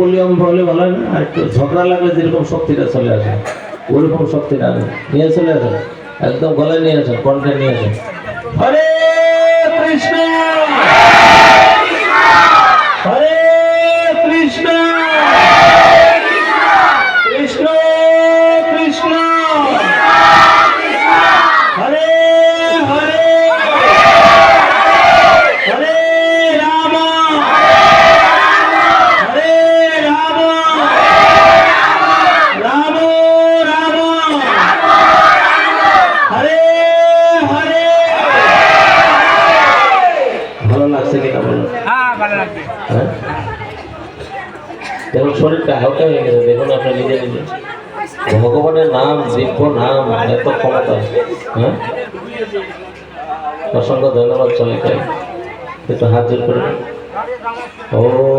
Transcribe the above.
Volume হলে ভালো না, আর একটু ঝগড়া লাগলে যেরকম শক্তিটা চলে আসে, ওরকম শক্তিটা আনে নিয়ে চলে আসেন। একদম গলায় নিয়ে আসেন, কণ্ঠে নিয়ে আসেন কৃষ্ণ হরে কৃষ্ণ কৃষ্ণ কৃষ্ণ হরে হরে হরে রাম হরে রাম রাম রাম হরে হরে ভালো লাগছে কিনা বলো ভালো হ্যাঁ? দেখুন শরীরটা হালকা হয়ে গেছে দেখুন আপনার নিজে নিজে। ভগবানের নাম দিব্য নাম এত ক্ষমতা। হ্যাঁ? অসংখ্য ধন্যবাদ সবাইকে। একটু হাত জোর করে। ও।